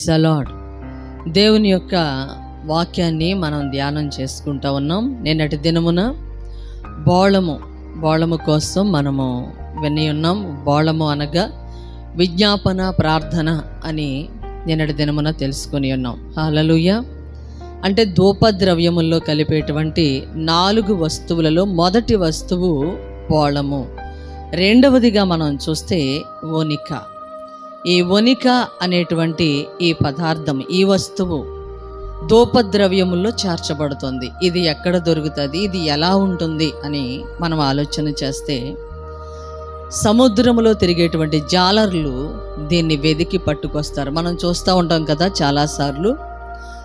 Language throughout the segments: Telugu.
సలాడ్ దేవుని యొక్క వాక్యాన్ని మనం ధ్యానం చేసుకుంటా ఉన్నాం. నిన్నటి దినమున బోళము బోళము కోసం మనము విని ఉన్నాం. బోళము అనగా విజ్ఞాపన ప్రార్థన అని నిన్నటి దినమున తెలుసుకుని ఉన్నాం. హల్లెలూయా అంటే ధూపద్రవ్యముల్లో కలిపేటువంటి నాలుగు వస్తువులలో మొదటి వస్తువు బోళము. రెండవదిగా మనం చూస్తే ఓనిక. ఈ వనిక అనేటువంటి ఈ పదార్థం ఈ వస్తువు ధూపద్రవ్యముల్లో చేర్చబడుతుంది. ఇది ఎక్కడ దొరుకుతుంది? ఇది ఎలా ఉంటుంది? అని మనం ఆలోచన చేస్తే సముద్రములో తిరిగేటువంటి జాలర్లు దీన్ని వెదికి పట్టుకొస్తారు. మనం చూస్తూ ఉంటాం కదా చాలాసార్లు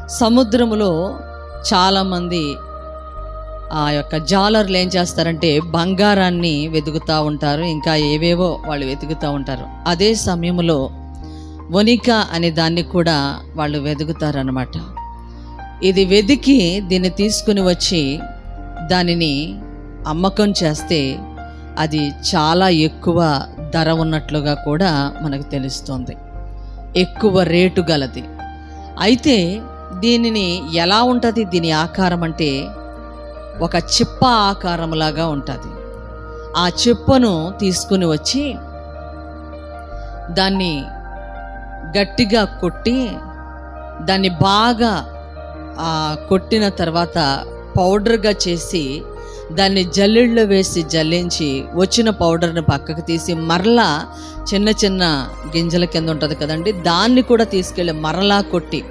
సముద్రములో చాలామంది ఆ యొక్క జాలర్లు ఏం చేస్తారంటే బంగారాన్ని వెతుకుతూ ఉంటారు ఇంకా ఏవేవో వాళ్ళు వెతుకుతూ ఉంటారు. అదే సమయంలో వనిక అనే దాన్ని కూడా వాళ్ళు వెతుకుతారనమాట ఇది వెతికి దీన్ని తీసుకుని వచ్చి దానిని అమ్మకం చేస్తే అది చాలా ఎక్కువ ధర ఉన్నట్లుగా కూడా మనకు తెలుస్తుంది. ఎక్కువ రేటు గలది. అయితే దీనిని ఎలా ఉంటుంది? దీని ఆకారం అంటే ఒక చిప్ప ఆకారంలాగా ఉంటుంది. ఆ చిప్పను తీసుకుని వచ్చి దాన్ని గట్టిగా కొట్టి దాన్ని బాగా ఆ, కొట్టిన తర్వాత పౌడర్గా చేసి దాన్ని జల్లెళ్ళలో వేసి జల్లించి వచ్చిన పౌడర్ని పక్కకు తీసి మరలా చిన్న చిన్న గింజల కింద ఉంటుంది కదండి దాన్ని కూడా తీసుకెళ్ళి మరలా కొట్టి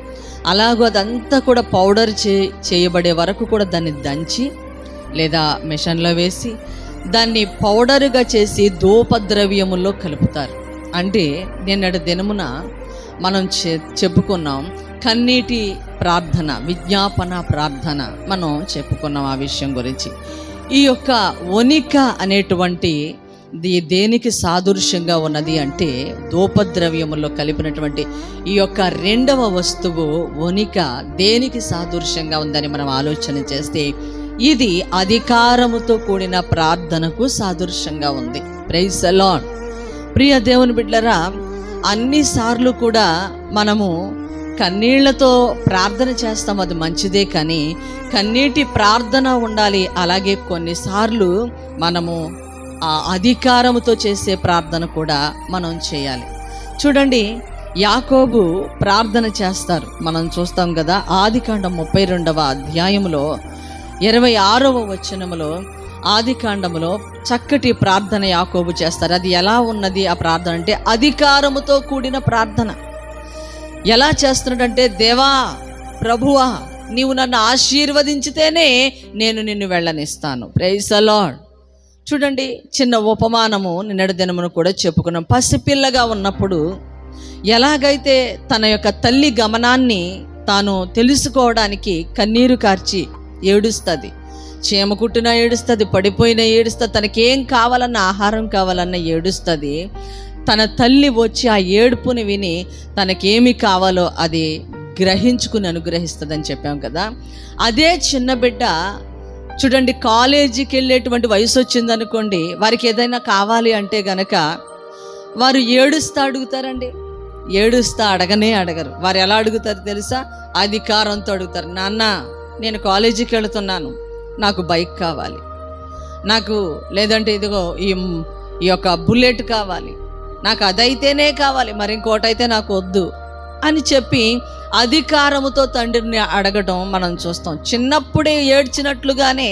అలాగో అదంతా కూడా పౌడర్ చే చేయబడే వరకు కూడా దాన్ని దంచి లేదా మిషన్లో వేసి దాన్ని పౌడర్గా చేసి ధూపద్రవ్యముల్లో కలుపుతారు. అంటే నిన్నటి దినమున మనం చె చెప్పుకున్నాం కన్నీటి ప్రార్థన విజ్ఞాపన ప్రార్థన మనం చెప్పుకున్నాం ఆ విషయం గురించి. ఈ యొక్క వనిక అనేటువంటి దేనికి సాదృశ్యంగా ఉన్నది అంటే ధూపద్రవ్యములో కలిపినటువంటి ఈ యొక్క రెండవ వస్తువు వనిక దేనికి సాదృశ్యంగా ఉందని మనం ఆలోచన చేస్తే ఇది అధికారముతో కూడిన ప్రార్థనకు సాదృశ్యంగా ఉంది. ప్రైజ్ అలాన్ ప్రియ దేవుని బిడ్డరా అన్నిసార్లు కూడా మనము కన్నీళ్ళతో ప్రార్థన చేస్తాం అది మంచిదే కానీ కన్నీటి ప్రార్థన ఉండాలి. అలాగే కొన్నిసార్లు మనము ఆ అధికారముతో చేసే ప్రార్థన కూడా మనం చేయాలి. చూడండి యాకోబు ప్రార్థన చేస్తారు. మనం చూస్తాం కదా ఆదికాండం ముప్పై రెండవ అధ్యాయములో ఇరవై ఆరవ వచనములో ఆదికాండములో చక్కటి ప్రార్థన యాకోబు చేస్తారు. అది ఎలా ఉన్నది ఆ ప్రార్థన అంటే అధికారముతో కూడిన ప్రార్థన. ఎలా చేస్తున్నాడంటే దేవా ప్రభువా నీవు నన్ను ఆశీర్వదించితేనే నేను నిన్ను వెళ్ళనిస్తాను. ప్రైజ్ అలాడ్ చూడండి చిన్న ఉపమానము నిన్నటి దినమును కూడా చెప్పుకున్నాం. పసిపిల్లగా ఉన్నప్పుడు ఎలాగైతే తన యొక్క తల్లి గమనాన్ని తాను తెలుసుకోవడానికి కన్నీరు కార్చి ఏడుస్తుంది చీమ కుట్టినా ఏడుస్తుంది పడిపోయిన ఏడుస్తుంది తనకేం కావాలన్న ఆహారం కావాలన్న ఏడుస్తుంది తన తల్లి వచ్చి ఆ ఏడుపుని విని తనకేమి కావాలో అది గ్రహించుకుని అనుగ్రహిస్తుందని చెప్పాం కదా. అదే చిన్న బిడ్డ చూడండి కాలేజీకి వెళ్ళేటువంటి వయసు వచ్చిందనుకోండి వారికి ఏదైనా కావాలి అంటే గనక వారు ఏడుస్తా అడుగుతారండి. ఏడుస్తా అడగనే అడగరు. వారు ఎలా అడుగుతారు తెలుసా? అధికారంతో అడుగుతారు. నాన్న నేను కాలేజీకి వెళుతున్నాను నాకు బైక్ కావాలి. నాకు లేదంటే ఇదిగో ఈ ఈ యొక్క బుల్లెట్ కావాలి. నాకు అదైతేనే కావాలి. మరి ఇంకోటైతే నాకు వద్దు. అని చెప్పి అధికారముతో తండ్రిని అడగటం మనం చూస్తాం. చిన్నప్పుడే ఏడ్చినట్లుగానే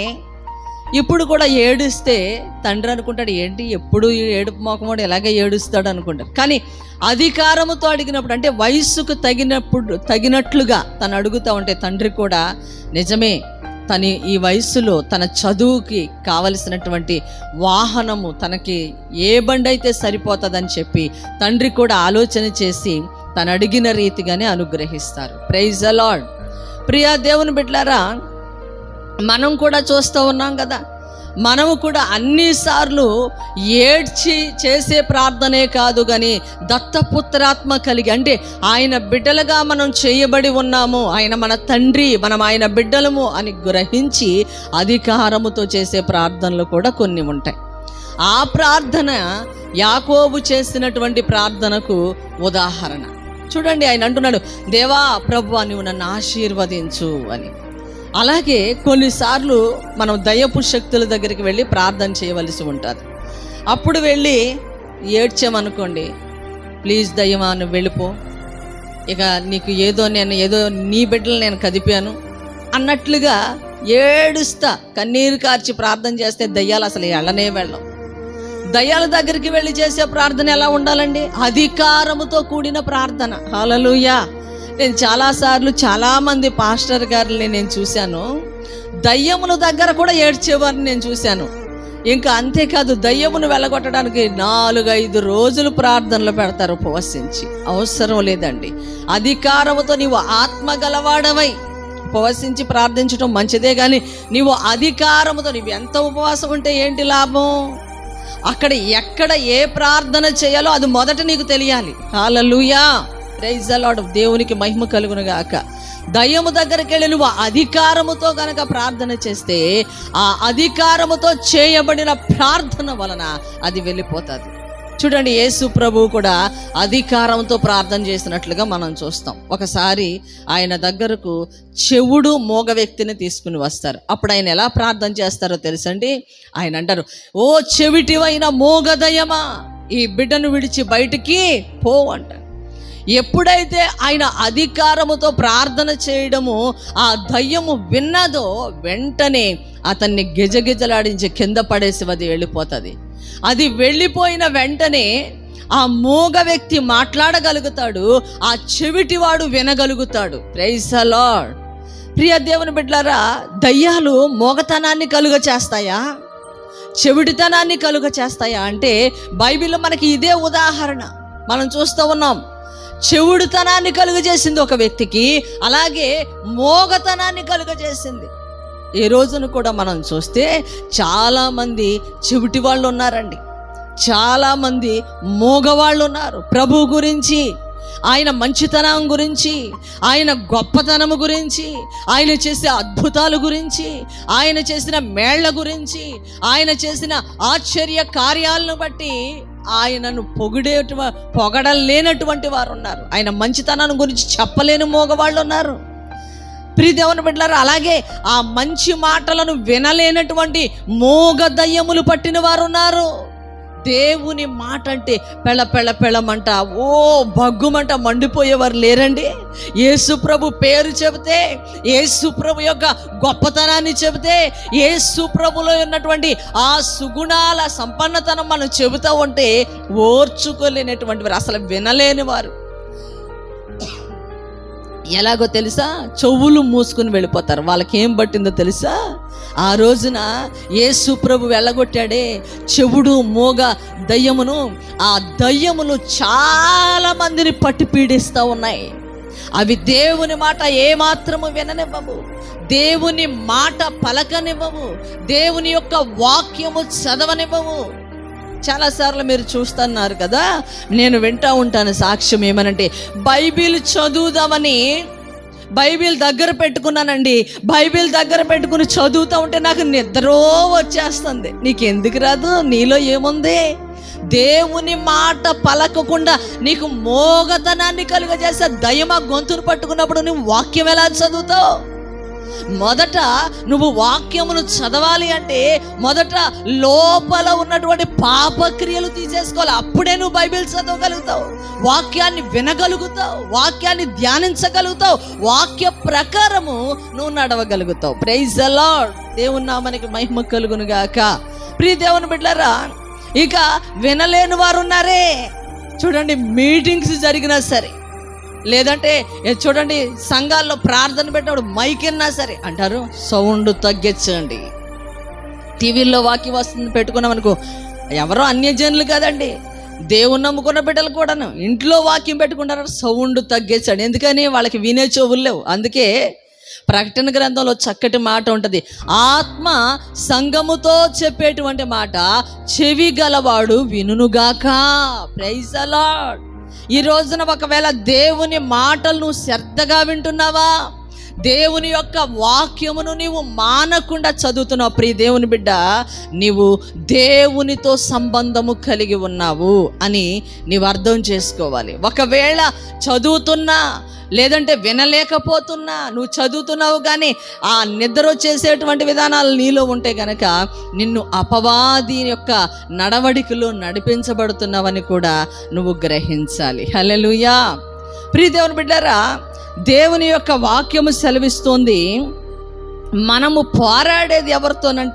ఇప్పుడు కూడా ఏడుస్తే తండ్రి అనుకుంటాడు ఏంటి ఎప్పుడు ఏడుపు మోకమోడు ఎలాగే ఏడుస్తాడు? అనుకుంటాడు. కానీ అధికారముతో అడిగినప్పుడు అంటే వయస్సుకు తగినప్పుడు తగినట్లుగా తను అడుగుతూ ఉంటే తండ్రి కూడా నిజమే తన ఈ వయస్సులో తన చదువుకి కావలసినటువంటి వాహనము తనకి ఏ బండి అయితే సరిపోతుందని చెప్పి తండ్రి కూడా ఆలోచన చేసి తను అడిగిన రీతిగానే అనుగ్రహిస్తారు. ప్రైజ్ అలాడ్ ప్రియా దేవుని బిడ్లారా మనం కూడా చూస్తూ ఉన్నాం కదా. మనము కూడా అన్నిసార్లు ఏడ్చి చేసే ప్రార్థనే కాదు కానీ దత్తపుత్రాత్మ కలిగి అంటే ఆయన బిడ్డలుగా మనం చేయబడి ఉన్నాము ఆయన మన తండ్రి మనం ఆయన బిడ్డలము అని గ్రహించి అధికారముతో చేసే ప్రార్థనలు కూడా కొన్ని ఉంటాయి. ఆ ప్రార్థన యాకోబు చేసినటువంటి ప్రార్థనకు ఉదాహరణ. చూడండి ఆయన అంటున్నాడు దేవా ప్రభు నువ్వు నన్ను ఆశీర్వదించు అని. అలాగే కొన్నిసార్లు మనం దయ్యపు శక్తుల దగ్గరికి వెళ్ళి ప్రార్థన చేయవలసి ఉంటుంది. అప్పుడు వెళ్ళి ఏడ్చామనుకోండి ప్లీజ్ దయ్యమా నువ్వు వెళ్ళిపో. ఇక నీకు ఏదో నేను ఏదో నీ బిడ్డలు నేను కదిపాను అన్నట్లుగా ఏడుస్తా కన్నీరు కార్చి ప్రార్థన చేస్తే దయ్యాలు అసలు వెళ్ళనే వెళ్ళం దయ్యాల దగ్గరికి వెళ్ళి చేసే ప్రార్థన ఎలా ఉండాలండి? అధికారముతో కూడిన ప్రార్థన. హలలుయా నేను చాలాసార్లు చాలామంది పాస్టర్ గారిని నేను చూశాను. దయ్యముల దగ్గర కూడా ఏడ్చేవారిని నేను చూశాను. ఇంకా అంతేకాదు దయ్యమును వెళ్ళగొట్టడానికి నాలుగైదు రోజులు ప్రార్థనలు పెడతారు ఉపవసించి. అవసరం లేదండి. అధికారముతో నీవు ఆత్మ గలవాడవై ఉపవసించి ప్రార్థించడం మంచిదే కానీ నీవు అధికారముతో నీవు ఎంత ఉపవాసం ఉంటే ఏంటి లాభం? అక్కడ ఎక్కడ ఏ ప్రార్థన చేయాలో అది మొదట నీకు తెలియాలి. హాలలుయా ప్రైజ్ లాడ్ దేవునికి మహిమ కలుగును గాక. దయ్యము దగ్గరికి వెళ్ళి నువ్వు అధికారముతో గనక ప్రార్థన చేస్తే ఆ అధికారముతో చేయబడిన ప్రార్థన వలన అది వెళ్ళిపోతుంది. చూడండి యేసు ప్రభు కూడా అధికారంతో ప్రార్థన చేసినట్లుగా మనం చూస్తాం. ఒకసారి ఆయన దగ్గరకు చెవుడు మోగ వ్యక్తిని తీసుకుని వస్తారు. అప్పుడు ఆయన ఎలా ప్రార్థన చేస్తారో తెలుసండి? ఆయన అంటారు ఓ చెవిటివైన మోగదయమా ఈ బిడ్డను విడిచి బయటికి పో అంటారు. ఎప్పుడైతే ఆయన అధికారముతో ప్రార్థన చేయడము ఆ దయ్యము విన్నదో వెంటనే అతన్ని గిజగిజలాడించి కింద పడేసి అది వెళ్ళిపోతుంది. అది వెళ్ళిపోయిన వెంటనే ఆ మూగ వ్యక్తి మాట్లాడగలుగుతాడు ఆ చెవిటివాడు వినగలుగుతాడు. ప్రైజ్ లార్డ్ ప్రియ దేవుని బిడ్డలారా దయ్యాలు మోగతనాన్ని కలుగ చేస్తాయా? చెవిటితనాన్ని కలుగ చేస్తాయా? అంటే బైబిల్లో మనకి ఇదే ఉదాహరణ. మనం చూస్తూ ఉన్నాం చెవుడుతనాన్ని కలుగజేసింది ఒక వ్యక్తికి అలాగే మోగతనాన్ని కలుగజేసింది ఈ రోజున కూడా మనం చూస్తే చాలామంది చెవిటి వాళ్ళు ఉన్నారండి. చాలామంది మోగవాళ్ళు ఉన్నారు. ప్రభు గురించి ఆయన మంచితనం గురించి ఆయన గొప్పతనం గురించి ఆయన చేసే అద్భుతాల గురించి ఆయన చేసిన మేళ్ళ గురించి ఆయన చేసిన ఆశ్చర్య కార్యాలను బట్టి ఆయనను పొగిడేటు పొగడలేనటువంటి వారు ఉన్నారు. ఆయన మంచితనాన్ని గురించి చెప్పలేని మోగవాళ్ళు ఉన్నారు. ప్రియదేవుని బిడ్డలారు అలాగే ఆ మంచి మాటలను వినలేనటువంటి మోగ దయ్యములు పట్టిన వారు ఉన్నారు దేవుని మాట అంటే పెళ్ళ పెళ్ళ పెళ్ళమంట ఓ భగ్గుమంట మండిపోయేవారు లేరండి. యేసుప్రభు పేరు చెబితే యేసుప్రభు యొక్క గొప్పతనాన్ని చెబితే యేసుప్రభులో ఉన్నటువంటి ఆ సుగుణాల సంపన్నతనం మనం చెబుతూ ఉంటే ఓర్చుకోలేనటువంటి వారు అసలు వినలేని వారు ఎలాగో తెలుసా? చెవులు మూసుకుని వెళ్ళిపోతారు. వాళ్ళకి ఏం పట్టిందో తెలుసా? ఆ రోజున యేసు ప్రభు వెళ్ళగొట్టాడే చెవుడు మూగ దయ్యమును. ఆ దయ్యములు చాలా మందిని పట్టి పీడిస్తూ ఉన్నాయి. అవి దేవుని మాట ఏమాత్రము విననివ్వవు. దేవుని మాట పలకనివ్వవు. దేవుని యొక్క వాక్యము చదవనివ్వవు. చాలాసార్లు మీరు చూస్తున్నారు కదా నేను వింటూ ఉంటాను సాక్ష్యం ఏమనంటే బైబిల్ చదువుదామని బైబిల్ దగ్గర పెట్టుకున్నానండి బైబిల్ దగ్గర పెట్టుకుని చదువుతూ ఉంటే నాకు నిద్రో వచ్చేస్తుంది. నీకు ఎందుకు రాదు? నీలో ఏముంది? దేవుని మాట పలకకుండా నీకు మోగతనాన్ని కలుగజేసే దయమా గొంతును పట్టుకున్నప్పుడు నువ్వు వాక్యం ఎలా చదువుతావు? మొదట నువ్వు వాక్యమును చదవాలి అంటే మొదట లోపల ఉన్నటువంటి పాపక్రియలు తీసేసుకోవాలి. అప్పుడే నువ్వు బైబిల్ చదవగలుగుతావు. వాక్యాన్ని వినగలుగుతావు. వాక్యాన్ని ధ్యానించగలుగుతావు. వాక్య ప్రకారము నువ్వు నడవగలుగుతావు. ప్రైజ్ అలాడ్ దేవుని మనకి మహిమ కలుగును గాక. ప్రియ దేవుని బిడ్డరా ఇక వినలేని వారు ఉన్నారే. చూడండి మీటింగ్స్ జరిగినా సరే. లేదంటే చూడండి సంఘాల్లో ప్రార్థన పెట్టినప్పుడు మైక్ విన్నా సరే అంటారు సౌండ్ తగ్గించండి. టీవీల్లో వాక్యం వస్తుంది పెట్టుకున్నాం అనుకో ఎవరో అన్యజనులు కదండి. దేవుని నమ్ముకున్న బిడ్డలు కూడాను ఇంట్లో వాక్యం పెట్టుకుంటారు సౌండ్ తగ్గించండి. ఎందుకని? వాళ్ళకి వినే చెవులు లేవు. అందుకే ప్రకటన గ్రంథంలో చక్కటి మాట ఉంటుంది. ఆత్మ సంగముతో చెప్పేటువంటి మాట చెవి గలవాడు వినుగాక ప్రైజ్ అలాడ్ ఈ రోజున ఒకవేళ దేవుని మాటలు నువ్వు శ్రద్ధగా వింటున్నావా? దేవుని యొక్క వాక్యమును నీవు మానకుండా చదువుతున్నావు. ప్రియ దేవుని బిడ్డ నీవు దేవునితో సంబంధము కలిగి ఉన్నావు అని నీవు అర్థం చేసుకోవాలి. ఒకవేళ చదువుతున్నా లేదంటే వినలేకపోతున్నా నువ్వు చదువుతున్నావు కానీ ఆ నిద్ర వచ్చేసేటువంటి విధానాలు నీలో ఉంటే గనక నిన్ను అపవాది యొక్క నడవడికలో నడిపించబడుతున్నావని కూడా నువ్వు గ్రహించాలి. హలెలుయా ప్రియ దేవుని బిడ్డారా దేవుని యొక్క వాక్యము సెలవిస్తోంది. మనము పోరాడేది ఎవరితోనంట?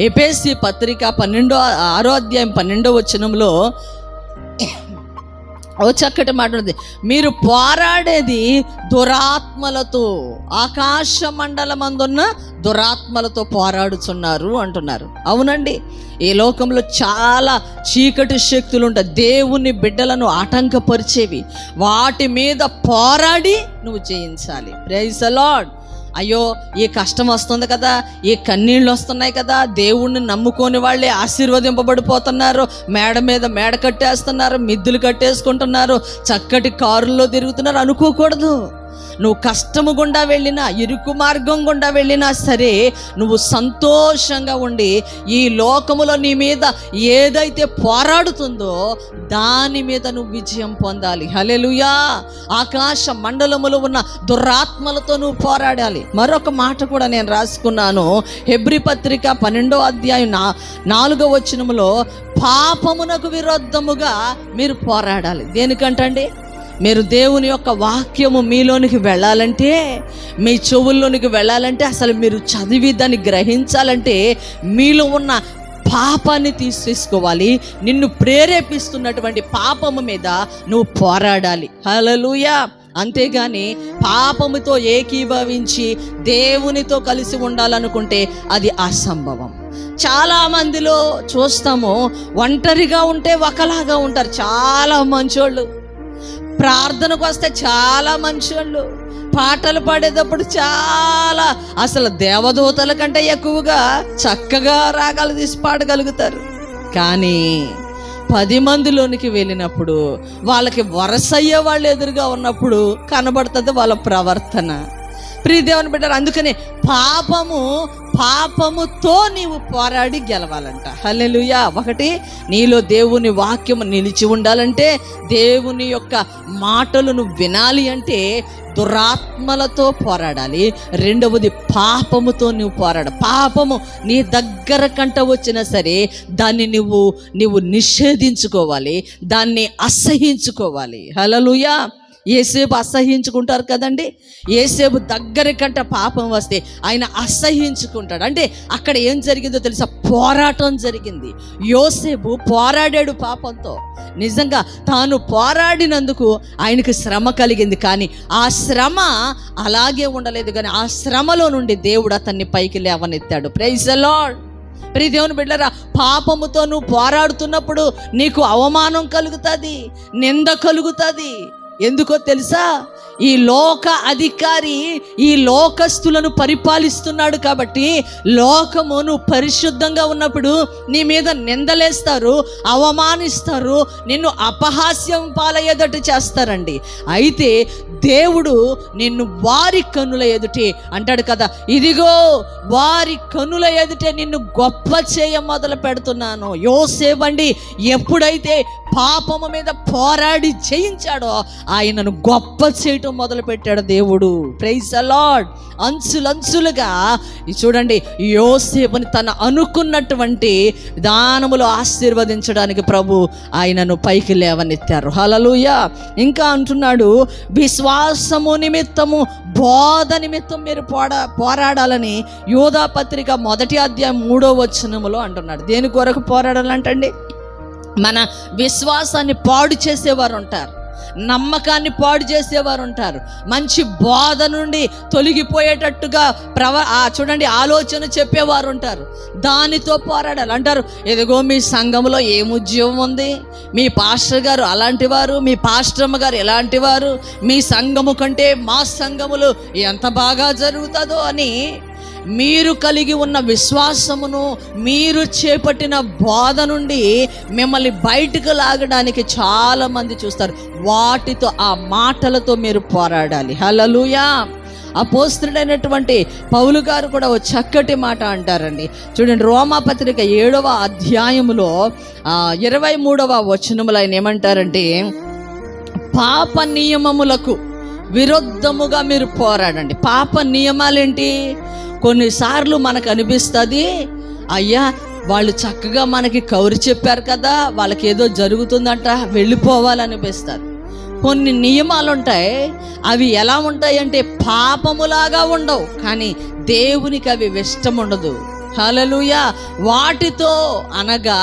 ఎపిఎస్సి పత్రిక పన్నెండో ఆరో అధ్యాయం పన్నెండో వచనంలో ఓ చక్కటి మాట ఉంది మీరు పోరాడేది దురాత్మలతో ఆకాశ మండలమందున్న దురాత్మలతో పోరాడుచున్నారు అంటున్నారు. అవునండి ఈ లోకంలో చాలా చీకటి శక్తులు ఉంటాయి దేవుని బిడ్డలను ఆటంకపరిచేవి. వాటి మీద పోరాడి నువ్వు జయించాలి. ప్రైజ్ అలాడ్ అయ్యో ఈ కష్టం వస్తుంది కదా? ఈ కన్నీళ్ళు వస్తున్నాయి కదా? దేవుణ్ణి నమ్ముకోని వాళ్ళే ఆశీర్వదింపబడిపోతున్నారు. మేడ మీద మేడ కట్టేస్తున్నారు మిద్దులు కట్టేసుకుంటున్నారు. చక్కటి కారుల్లో తిరుగుతున్నారు. అనుకోకూడదు. నువ్వు కష్టము గుండా వెళ్ళినా ఇరుకు మార్గం గుండా వెళ్ళినా సరే నువ్వు సంతోషంగా ఉండి ఈ లోకములో నీ మీద ఏదైతే పోరాడుతుందో దాని మీద నువ్వు విజయం పొందాలి. హలెలుయా ఆకాశ మండలములో ఉన్న దురాత్మలతో నువ్వు పోరాడాలి. మరొక మాట కూడా నేను రాసుకున్నాను. హెబ్రి పత్రిక పన్నెండో అధ్యాయం నా నాలుగో వచనములో పాపమునకు విరుద్ధముగా మీరు పోరాడాలి. దేనికంటండి? మీరు దేవుని యొక్క వాక్యము మీలోనికి వెళ్ళాలంటే మీ చెవుల్లోనికి వెళ్ళాలంటే అసలు మీరు చదివి దాన్ని గ్రహించాలంటే మీలో ఉన్న పాపాన్ని తీసేసుకోవాలి. నిన్ను ప్రేరేపిస్తున్నటువంటి పాపము మీద నువ్వు పోరాడాలి. హలలుయా అంతేగాని పాపముతో ఏకీభవించి దేవునితో కలిసి ఉండాలనుకుంటే అది అసంభవం. చాలా మందిలో చూస్తాము ఒంటరిగా ఉంటే ఒకలాగా ఉంటారు. చాలా మంచోళ్ళు. ప్రార్థనకు వస్తే చాలా మనుషులు పాటలు పాడేటప్పుడు చాలా అసలు దేవదూతల కంటే ఎక్కువగా చక్కగా రాగాలు తీసి పాడగలుగుతారు. కానీ పది మందిలోనికి వెళ్ళినప్పుడు వాళ్ళకి వరసయ్యే వాళ్ళు ఎదురుగా ఉన్నప్పుడు కనబడుతుంది వాళ్ళ ప్రవర్తన. ప్రియదేవుని బిడ్డారు అందుకని పాపము పాపముతో నీవు పోరాడి గెలవాలంట. హల్లెలూయా. ఒకటి నీలో దేవుని వాక్యము నిలిచి ఉండాలంటే దేవుని యొక్క మాటలను వినాలి అంటే దురాత్మలతో పోరాడాలి. రెండవది పాపముతో నువ్వు పోరాడ. పాపము నీ దగ్గర కంట వచ్చినా సరే దాన్ని నువ్వు నువ్వు నిషేధించుకోవాలి దాన్ని అసహించుకోవాలి. హలలుయా ఏసేపు అసహించుకుంటారు కదండి? ఏసేపు దగ్గర కంట పాపం వస్తే ఆయన అసహించుకుంటాడు. అంటే అక్కడ ఏం జరిగిందో తెలుసా? పోరాటం జరిగింది. యోసేపు పోరాడాడు పాపంతో. నిజంగా తాను పోరాడినందుకు ఆయనకు శ్రమ కలిగింది. కానీ ఆ శ్రమ అలాగే ఉండలేదు. కానీ ఆ శ్రమలో నుండి దేవుడు అతన్ని పైకి లేవనెత్తాడు. ప్రైజ్ లార్డ్ ప్రీ దేవుని బిడ్డరా పాపముతో నువ్వు పోరాడుతున్నప్పుడు నీకు అవమానం కలుగుతుంది నింద కలుగుతుంది. ఎందుకో తెలుసా? ఈ లోక అధికారి ఈ లోకస్తులను పరిపాలిస్తున్నాడు కాబట్టి లోకము నువ్వు పరిశుద్ధంగా ఉన్నప్పుడు నీ మీద నిందలేస్తారు అవమానిస్తారు నిన్ను అపహాస్యం పాలయ్యేదట చేస్తారండి. అయితే దేవుడు నిన్ను వారి కనుల ఎదుటి అంటాడు కదా ఇదిగో వారి కనుల ఎదుటే నిన్ను గొప్ప చేయ మొదలు పెడుతున్నాను. యోసేవండి ఎప్పుడైతే పాపము మీద పోరాడి జయించాడో ఆయనను గొప్ప చేయటం మొదలు పెట్టాడు దేవుడు ప్రైజ్ అలాడ్ అంచులంచులుగా ఈ చూడండి యోసేపుని తన అనుకున్నటువంటి విధానములో ఆశీర్వదించడానికి ప్రభు ఆయనను పైకి లేవనెత్తారు. హలలుయ ఇంకా అంటున్నాడు విశ్వాసము నిమిత్తము బోధ నిమిత్తం మీరు పోడా పోరాడాలని యోధా పత్రిక మొదటి అధ్యాయం మూడో వచనములో అంటున్నాడు. దేని కొరకు పోరాడాలంటండి? మన విశ్వాసాన్ని పాడు చేసేవారు ఉంటారు నమ్మకాన్ని పాడు చేసేవారు ఉంటారు మంచి బోధ నుండి తొలగిపోయేటట్టుగా ప్రవ ఆ చూడండి ఆలోచన చెప్పేవారు ఉంటారు దానితో పోరాడాలి. అంటారు ఎదిగో మీ సంఘంలో ఏం ఉద్యోగం ఉంది? మీ పాస్టర్ గారు అలాంటి వారు? మీ పాస్టర్మ్మ గారు ఎలాంటి వారు? మీ సంఘము కంటే మా సంఘములు ఎంత బాగా జరుగుతుందో అని మీరు కలిగి ఉన్న విశ్వాసమును మీరు చేపట్టిన బోధ నుండి మిమ్మల్ని బయటకు లాగడానికి చాలా మంది చూస్తారు. వాటితో ఆ మాటలతో మీరు పోరాడాలి. హలలుయా అపోస్తుడైనటువంటి పౌలు గారు కూడా ఓ చక్కటి మాట అంటారండి. చూడండి రోమాపత్రిక ఏడవ అధ్యాయములో ఇరవై మూడవ వచనములు ఆయన ఏమంటారంటే పాప నియమములకు విరుద్ధముగా మీరు పోరాడండి. పాప నియమాలేంటి? కొన్నిసార్లు మనకు అనిపిస్తుంది అయ్యా వాళ్ళు చక్కగా మనకి కౌరు చెప్పారు కదా వాళ్ళకి ఏదో జరుగుతుందంట వెళ్ళిపోవాలనిపిస్తుంది. కొన్ని నియమాలు ఉంటాయి అవి ఎలా ఉంటాయి అంటే పాపములాగా ఉండవు కానీ దేవునికి అవి ఇష్టం ఉండదు హలలుయ వాటితో అనగా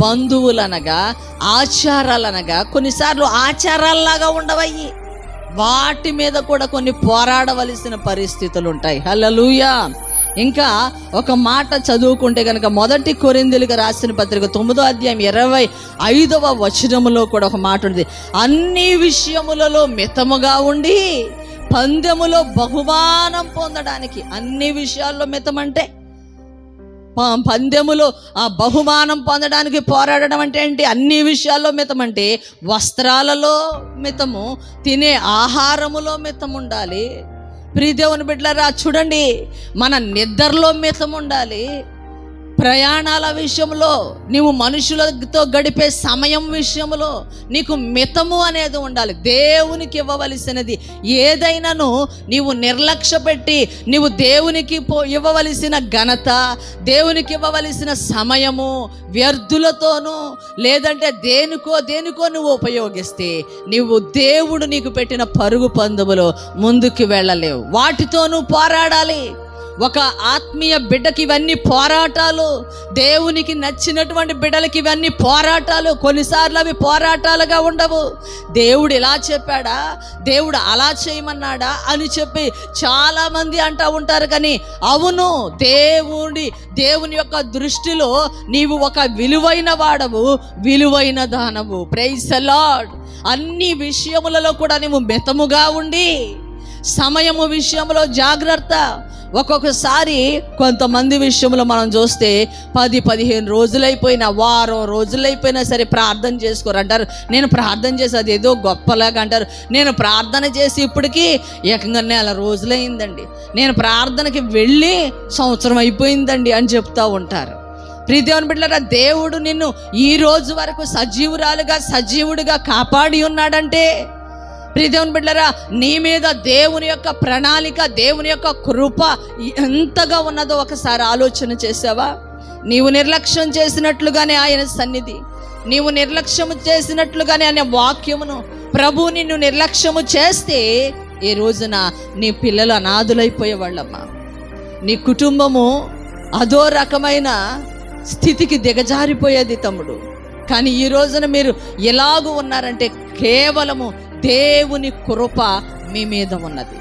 బంధువులు అనగా ఆచారాలు అనగా కొన్నిసార్లు ఆచారాల్లాగా ఉండవయ్యి. వాటి మీద కూడా కొన్ని పోరాడవలసిన పరిస్థితులు ఉంటాయి హలలుయా ఇంకా ఒక మాట చదువుకుంటే కనుక మొదటి కొరిందులుగా రాసిన పత్రిక తొమ్మిదో అధ్యాయం ఇరవై ఐదవ వచనములో కూడా ఒక మాట ఉంది అన్ని విషయములలో మితముగా ఉండి పందెములో బహుమానం పొందడానికి అన్ని విషయాల్లో మితమంటే? పందెములో ఆ బహుమానం పొందడానికి పోరాడడం అంటే ఏంటి? అన్ని విషయాల్లో మితం అంటే వస్త్రాలలో మితము తినే ఆహారములో మితం ఉండాలి. ప్రీదేవుని బిడ్డలారా చూడండి మన నిద్రలో మితం ఉండాలి. ప్రయాణాల విషయంలో నీవు మనుషులతో గడిపే సమయం విషయంలో నీకు మితము అనేది ఉండాలి. దేవునికి ఇవ్వవలసినది ఏదైనాను నీవు నిర్లక్ష్య పెట్టి నీవు దేవునికి పో ఇవ్వవలసిన ఘనత దేవునికి ఇవ్వవలసిన సమయము వ్యర్థులతోనూ లేదంటే దేనికో దేనికో నువ్వు ఉపయోగిస్తే నీవు దేవుడు నీకు పెట్టిన పరుగు పందుములో ముందుకు వెళ్ళలేవు. వాటితోనూ పోరాడాలి. ఒక ఆత్మీయ బిడ్డకి ఇవన్నీ పోరాటాలు దేవునికి నచ్చినటువంటి బిడ్డలకి ఇవన్నీ పోరాటాలు కొన్నిసార్లు అవి పోరాటాలుగా ఉండవు. దేవుడు ఇలా చెప్పాడా? దేవుడు అలా చేయమన్నాడా? అని చెప్పి చాలామంది అంటూ ఉంటారు కానీ అవును దేవుడి దేవుని యొక్క దృష్టిలో నీవు ఒక విలువైన వాడవు విలువైన దానవు. ప్రైజ్ అలాడ్ అన్ని విషయములలో కూడా నీవు మితముగా ఉండి సమయము విషయంలో జాగ్రత్త. ఒక్కొక్కసారి కొంతమంది విషయంలో మనం చూస్తే పది పదిహేను రోజులైపోయినా వారం రోజులైపోయినా సరే ప్రార్థన చేసుకోరు. అంటారు నేను ప్రార్థన చేసి అది ఏదో గొప్పలాగా అంటారు. నేను ప్రార్థన చేసి ఇప్పటికీ ఏకంగా నెల రోజులైందండి. నేను ప్రార్థనకి వెళ్ళి సంవత్సరం అయిపోయిందండి అని చెప్తూ ఉంటారు. ప్రీతివన్ బిడ్డలారా దేవుడు నిన్ను ఈ రోజు వరకు సజీవురాలుగా సజీవుడిగా కాపాడి ఉన్నాడంటే ప్రియదేవుని బిడ్డరా నీ మీద దేవుని యొక్క ప్రణాళిక దేవుని యొక్క కృప ఎంతగా ఉన్నదో ఒకసారి ఆలోచన చేసావా? నీవు నిర్లక్ష్యం చేసినట్లుగానే ఆయన సన్నిధి. నీవు నిర్లక్ష్యము చేసినట్లుగానే ఆయన వాక్యమును. ప్రభు నిన్ను నిర్లక్ష్యము చేస్తే ఈ రోజున నీ పిల్లలు అనాథులైపోయేవాళ్ళమ్మా నీ కుటుంబము అదో రకమైన స్థితికి దిగజారిపోయేది తమ్ముడు. కానీ ఈ రోజున మీరు ఎలాగూ ఉన్నారంటే కేవలము దేవుని కృప మీ మీద ఉన్నది.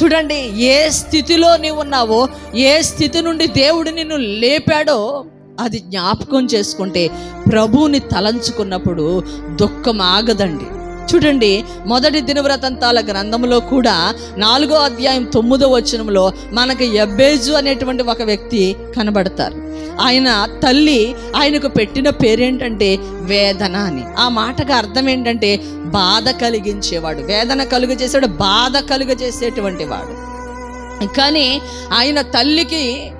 చూడండి ఏ స్థితిలో నీవు ఉన్నావో ఏ స్థితి నుండి దేవుడు నిన్ను లేపాడో అది జ్ఞాపకం చేసుకుంటే ప్రభువుని తలంచుకున్నప్పుడు దుఃఖం ఆగదండి. చూడండి మొదటి దినవ్రతంతాల గ్రంథంలో కూడా నాలుగో అధ్యాయం తొమ్మిదో వచనంలో మనకి ఎబ్బేజు అనేటువంటి ఒక వ్యక్తి కనబడతారు. ఆయన తల్లి ఆయనకు పెట్టిన పేరేంటంటే వేదన అని. ఆ మాటకు అర్థం ఏంటంటే బాధ కలిగించేవాడు. వేదన కలుగ చేసేవాడు బాధ కలుగ చేసేటువంటి వాడు. కానీ ఆయన తల్లికి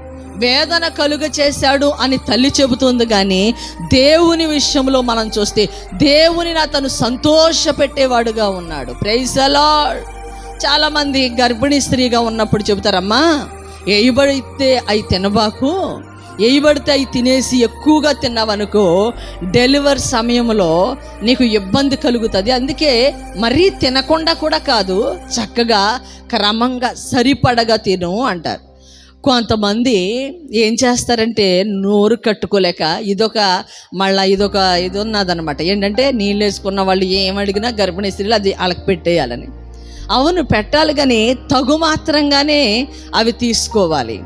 వేదన కలుగ చేశాడు అని తల్లి చెబుతుంది కానీ దేవుని విషయంలో మనం చూస్తే దేవునిని అతను సంతోష పెట్టేవాడుగా ఉన్నాడు. ప్రైజలాడ్ చాలామంది గర్భిణీ స్త్రీగా ఉన్నప్పుడు చెబుతారమ్మా వేయబడితే అవి తినబాకు వేయబడితే అవి తినేసి ఎక్కువగా తిన్నావనుకో డెలివర్ సమయంలో నీకు ఇబ్బంది కలుగుతుంది. అందుకే మరీ తినకుండా కూడా కాదు చక్కగా క్రమంగా సరిపడగా తిను అంటారు. కొంతమంది ఏం చేస్తారంటే నోరు కట్టుకోలేక ఇదొక మళ్ళీ ఇదొక ఇది ఉన్నదనమాట ఏంటంటే నీళ్ళు వేసుకున్న వాళ్ళు ఏం అడిగినా గర్భిణీ స్త్రీలు అది వాళ్ళకి పెట్టేయాలని. అవును పెట్టాలి కానీ తగు మాత్రంగానే అవి తీసుకోవాలి.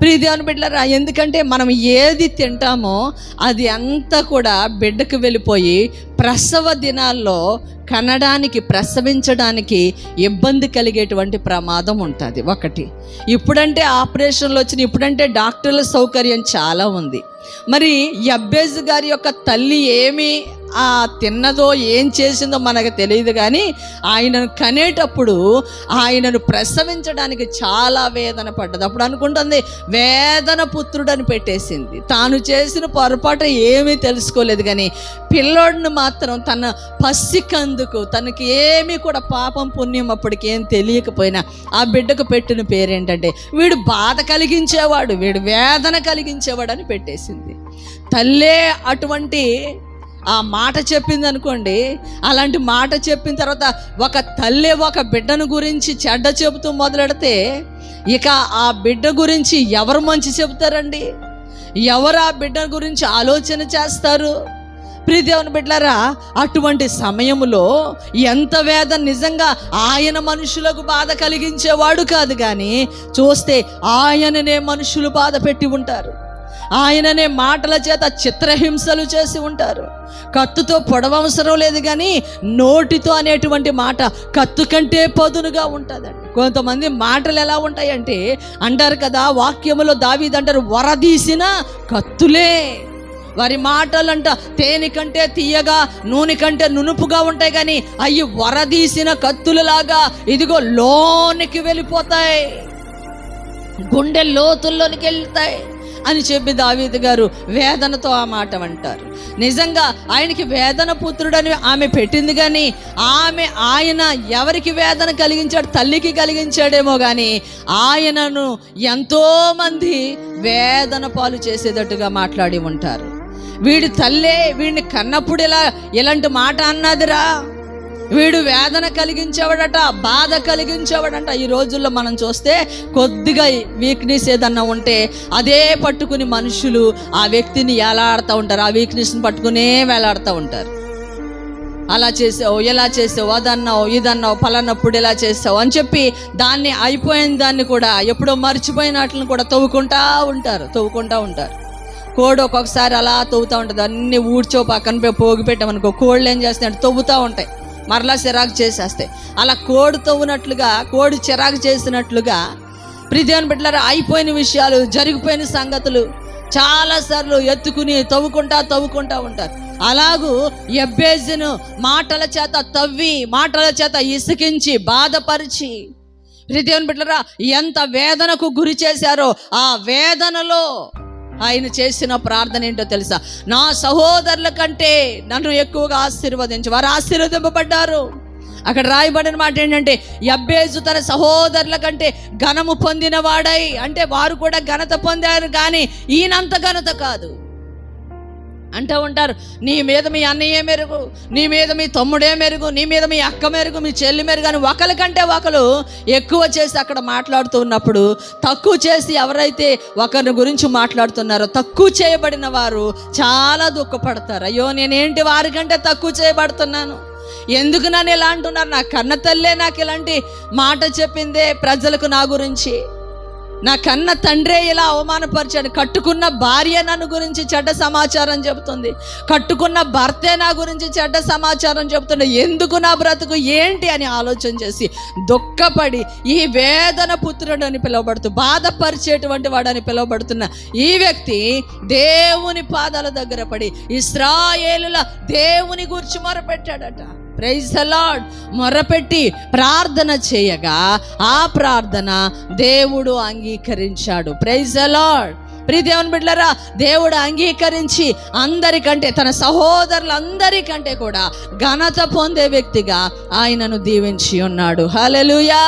ప్రియదేవుని బిడ్డలారా ఎందుకంటే మనం ఏది తింటామో అది అంతా కూడా బిడ్డకు వెళ్ళిపోయి ప్రసవ దినాల్లో కనడానికి ప్రసవించడానికి ఇబ్బంది కలిగేటువంటి ప్రమాదం ఉంటుంది. ఒకటి. ఇప్పుడంటే ఆపరేషన్లు వచ్చిన ఇప్పుడంటే డాక్టర్ల సౌకర్యం చాలా ఉంది. మరి అబ్బేజ్ గారి యొక్క తల్లి ఏమి ఆ తిన్నదో ఏం చేసిందో మనకు తెలియదు కానీ ఆయనను కనేటప్పుడు ఆయనను ప్రసవించడానికి చాలా వేదన పడ్డది. అప్పుడు అనుకుంటుంది వేదన పుత్రుడని పెట్టేసింది. తాను చేసిన పొరపాటు ఏమీ తెలుసుకోలేదు కానీ పిల్లోడిని మాత్రం తన ఉన్నందుకు తనకి ఏమీ కూడా పాపం పుణ్యం అప్పటికి ఏం తెలియకపోయినా ఆ బిడ్డకు పెట్టిన పేరేంటంటే వీడు బాధ కలిగించేవాడు వీడు వేదన కలిగించేవాడు అని పెట్టేసింది. తల్లే అటువంటి ఆ మాట చెప్పింది అనుకోండి అలాంటి మాట చెప్పిన తర్వాత ఒక తల్లి ఒక బిడ్డను గురించి చెడ్డ చెబుతూ మొదలెడితే ఇక ఆ బిడ్డ గురించి ఎవరు మంచి చెబుతారండి? ఎవరు ఆ బిడ్డ గురించి ఆలోచన చేస్తారు? ప్రియదేవుని బిడ్డలారా అటువంటి సమయంలో ఎంత వేదన నిజంగా ఆయన మనుషులకు బాధ కలిగించేవాడు కాదు కానీ చూస్తే ఆయననే మనుషులు బాధ పెట్టి ఉంటారు. ఆయననే మాటల చేత చిత్రహింసలు చేసి ఉంటారు. కత్తుతో పొడవవసరం లేదు కానీ నోటితో అనేటువంటి మాట కత్తు కంటే పదునుగా ఉంటుందండి. కొంతమంది మాటలు ఎలా ఉంటాయంటే అంటారు కదా వాక్యములో దావీదంటారు వరదీసిన కత్తులే. వారి మాటలంట తేనె కంటే తీయగా నూనె కంటే నునుపుగా ఉంటాయి కానీ అవి వరదీసిన కత్తులలాగా ఇదిగో లోనికి వెళ్ళిపోతాయి. గుండె లోతుల్లోనికి వెళ్తాయి అని చెప్పి దావీద్ గారు వేదనతో ఆ మాట అంటారు. నిజంగా ఆయనకి వేదన పుత్రుడని ఆమె పెట్టింది కానీ ఆమె ఆయన ఎవరికి వేదన కలిగించాడు తల్లికి కలిగించాడేమో కానీ ఆయనను ఎంతోమంది వేదన పాలు చేసేటట్టుగా మాట్లాడి ఉంటారు. వీడి తల్లే వీడిని కన్నప్పుడు ఇలా ఇలాంటి మాట అన్నదిరా? వీడు వేదన కలిగించేవాడట బాధ కలిగించేవాడంట. ఈ రోజుల్లో మనం చూస్తే కొద్దిగా వీక్నెస్ ఏదన్నా ఉంటే అదే పట్టుకుని మనుషులు ఆ వ్యక్తిని ఎలాడుతూ ఉంటారు. ఆ వీక్నెస్ని పట్టుకునే వేలాడుతూ ఉంటారు. అలా చేసావు ఎలా చేసావు అదన్నావు ఇదన్నావు పలానప్పుడు ఇలా చేసావు అని చెప్పి దాన్ని అయిపోయిన దాన్ని కూడా ఎప్పుడో మర్చిపోయినట్లను కూడా తవ్వుకుంటా ఉంటారు తవ్వుకుంటా ఉంటారు. కోడి ఒక్కొక్కసారి అలా తవ్వుతూ ఉంటుంది. అన్ని ఊడ్చో పక్కన పోగి పెట్టామనుకో కోళ్ళు ఏం చేస్తాయంటే తవ్వుతూ ఉంటాయి. మరలా చిరాకు చేసేస్తాయి. అలా కోడి తవ్వునట్లుగా కోడి చిరాకు చేసినట్లుగా ప్రిదేవన్ బిడ్డలారా అయిపోయిన విషయాలు జరిగిపోయిన సంగతులు చాలాసార్లు ఎత్తుకుని తవ్వుకుంటా తవ్వుకుంటా ఉంటారు. అలాగూ ఎబ్బేజును మాటల చేత తవ్వి మాటల చేత ఇసుకించి బాధపరిచి ప్రిదేవన్ బిడ్డలారా ఎంత వేదనకు గురి చేశారో ఆ వేదనలో ఆయన చేసిన ప్రార్థన ఏంటో తెలుసా? నా సహోదరుల కంటే నన్ను ఎక్కువగా ఆశీర్వదించు. వారు ఆశీర్వదింపబడ్డారు. అక్కడ రాయబడిన మాట ఏంటంటే యబ్బేజు తన సహోదరుల కంటే ఘనము పొందినవాడై అంటే వారు కూడా ఘనత పొందారు కానీ ఈయనంత ఘనత కాదు. అంటూ ఉంటారు నీ మీద మీ అన్నయ్యే మెరుగు నీ మీద మీ తమ్ముడే మెరుగు నీ మీద మీ అక్క మెరుగు మీ చెల్లి మెరుగు అని ఒకరి కంటే ఒకరు ఎక్కువ చేసి అక్కడ మాట్లాడుతూ ఉన్నప్పుడు తక్కువ చేసి ఎవరైతే ఒకరిని గురించి మాట్లాడుతున్నారో తక్కువ చేయబడిన వారు చాలా దుఃఖపడతారు. అయ్యో నేనేంటి వారికంటే తక్కువ చేయబడుతున్నాను? ఎందుకు నన్ను ఇలా అంటున్నారు? నా కన్న తల్లే నాకు ఇలాంటి మాట చెప్పిందే ప్రజలకు నా గురించి. నా కన్న తండ్రే ఇలా అవమానపరిచాడు. కట్టుకున్న భార్య నన్ను గురించి చెడ్డ సమాచారం చెబుతుంది. కట్టుకున్న భర్తే నా గురించి చెడ్డ సమాచారం చెబుతుంది ఎందుకు నా బ్రతుకు ఏంటి అని ఆలోచన చేసి దుఃఖపడి ఈ వేదన పుత్రుడు అని పిలువబడుతూ బాధపరిచేటువంటి వాడని పిలువబడుతున్న ఈ వ్యక్తి దేవుని పాదాల దగ్గర పడి ఇస్రాయేలుల దేవుని గురించి మొరపెట్టాడట. ప్రైజ్ లార్డ్ మొరపెట్టి ప్రార్థన చేయగా ఆ ప్రార్థన దేవుడు అంగీకరించాడు. ప్రైజ్ లార్డ్ ప్రియదేవుని బిడ్డలరా దేవుడు అంగీకరించి అందరికంటే తన సహోదరులందరికంటే కూడా ఘనత పొందే వ్యక్తిగా ఆయనను దీవించి ఉన్నాడు. హలెలుయా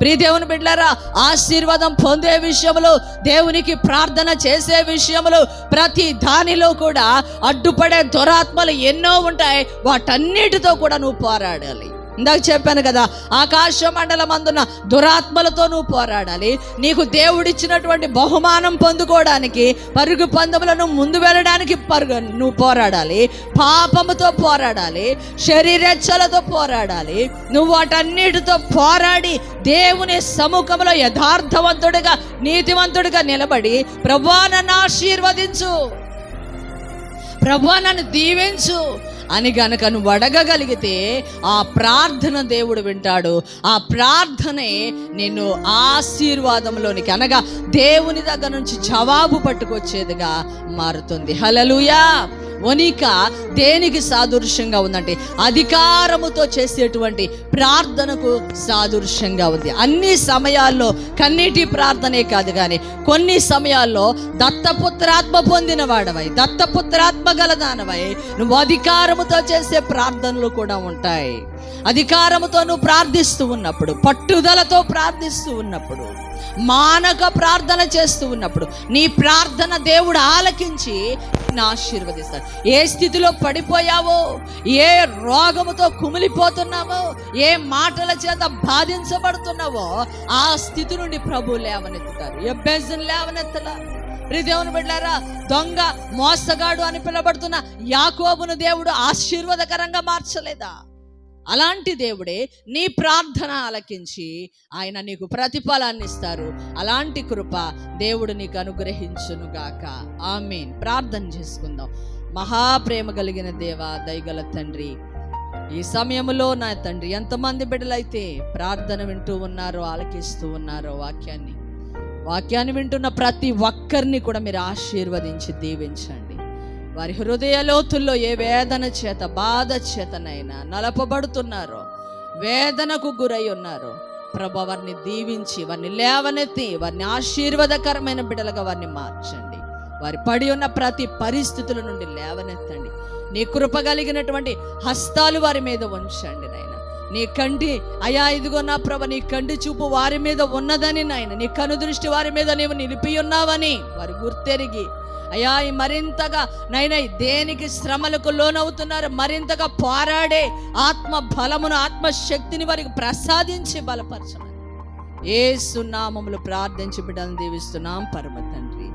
ప్రియదేవుని బిడ్డలరా ఆశీర్వాదం పొందే విషయంలో దేవునికి ప్రార్థన చేసే విషయంలో ప్రతి దానిలో కూడా అడ్డుపడే దురాత్మలు ఎన్నో ఉంటాయి. వాటన్నిటితో కూడా నువ్వు పోరాడాలి. ఇందాక చెప్పాను కదా ఆకాశ మండలం అందున్న దురాత్మలతో నువ్వు పోరాడాలి. నీకు దేవుడిచ్చినటువంటి బహుమానం పొందుకోవడానికి పరుగు పందములను ముందు వెళ్ళడానికి పరుగు నువ్వు పోరాడాలి. పాపముతో పోరాడాలి శరీరెచ్చలతో పోరాడాలి. నువ్వు వాటన్నిటితో పోరాడి దేవుని సముఖంలో యథార్థవంతుడిగా నీతివంతుడిగా నిలబడి ప్రభా నన్ను ఆశీర్వదించు. ప్రభా నన్ను దీవించు. అని గనక నువ్వు అడగగలిగితే ఆ ప్రార్థన దేవుడు వింటాడు. ఆ ప్రార్థనే నిన్ను ఆశీర్వాదంలోనికి అనగా దేవుని దగ్గర నుంచి జవాబు పట్టుకొచ్చేదిగా మారుతుంది. హలలుయా వనిక దేనికి సాదృశ్యంగా ఉందంటే అధికారముతో చేసేటువంటి ప్రార్థనకు సాదృశ్యంగా ఉంది. అన్ని సమయాల్లో కన్నీటి ప్రార్థనే కాదు కానీ కొన్ని సమయాల్లో దత్తపుత్రాత్మ పొందిన వాడవై దత్తపుత్రాత్మ గలదానవై. నువ్వు అధికారముతో చేసే ప్రార్థనలు కూడా ఉంటాయి. అధికారముతో నువ్వు ప్రార్థిస్తూ ఉన్నప్పుడు పట్టుదలతో ప్రార్థిస్తూ ఉన్నప్పుడు మానక ప్రార్థన చేస్తూ ఉన్నప్పుడు నీ ప్రార్థన దేవుడు ఆలకించి ఆశీర్వదిస్తాడు. ఏ స్థితిలో పడిపోయావో ఏ రోగముతో కుమిలిపోతున్నావో ఏ మాటల చేత బాధించబడుతున్నావో ఆ స్థితి నుండి ప్రభు లేవనెత్తుతారు ఎబ్బెజన్ లేవనెత్తలా. దేవుని బిడ్డారా దొంగ మోసగాడు అని పిలబడుతున్న యాకోబును దేవుడు ఆశీర్వాదకరంగా మార్చలేదా? అలాంటి దేవుడే నీ ప్రార్థన ఆలకించి ఆయన నీకు ప్రతిఫలాన్ని ఇస్తారు. అలాంటి కృప దేవుడు నీకు అనుగ్రహించునుగాక. ఆమెన్. ప్రార్థన చేసుకుందాం. మహాప్రేమ కలిగిన దేవ దయగల తండ్రి ఈ సమయంలో నా తండ్రి ఎంతమంది బిడ్డలైతే ప్రార్థన వింటూ ఉన్నారో ఆలకిస్తూ ఉన్నారో వాక్యాన్ని వాక్యాన్ని వింటున్న ప్రతి ఒక్కరిని కూడా మీరు ఆశీర్వదించి దీవించండి. వారి హృదయ లోతుల్లో ఏ వేదన చేత బాధ చేతనైనా నలపబడుతున్నారో వేదనకు గురై ఉన్నారో ప్రభు వారిని దీవించి వారిని లేవనెత్తి వారిని ఆశీర్వాదకరమైన బిడలుగా వారిని మార్చండి. వారి పడి ఉన్న ప్రతి పరిస్థితుల నుండి లేవనెత్తండి. నీ కృప కలిగినటువంటి హస్తాలు వారి మీద ఉంచండి నాయన. నీ కంటి అయా ఇదిగో నా ప్రభ నీ కంటి చూపు వారి మీద ఉన్నదని నాయన నీ కనుదృష్టి వారి మీద నీవు నిలిపి ఉన్నావని వారి గుర్తెరిగి. అయ్యా మరింతగా నైనా దేనికి శ్రమలకు లోనవుతున్నారు మరింతగా పోరాడే ఆత్మ బలమును ఆత్మ శక్తిని వారికి ప్రసాదించి బలపరచమని. ఏ సున్నామములు ప్రార్థించి బిడ్డలను దీవిస్తున్నాం. పరమ తండ్రి.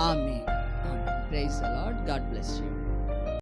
ఆమె praise lord God bless you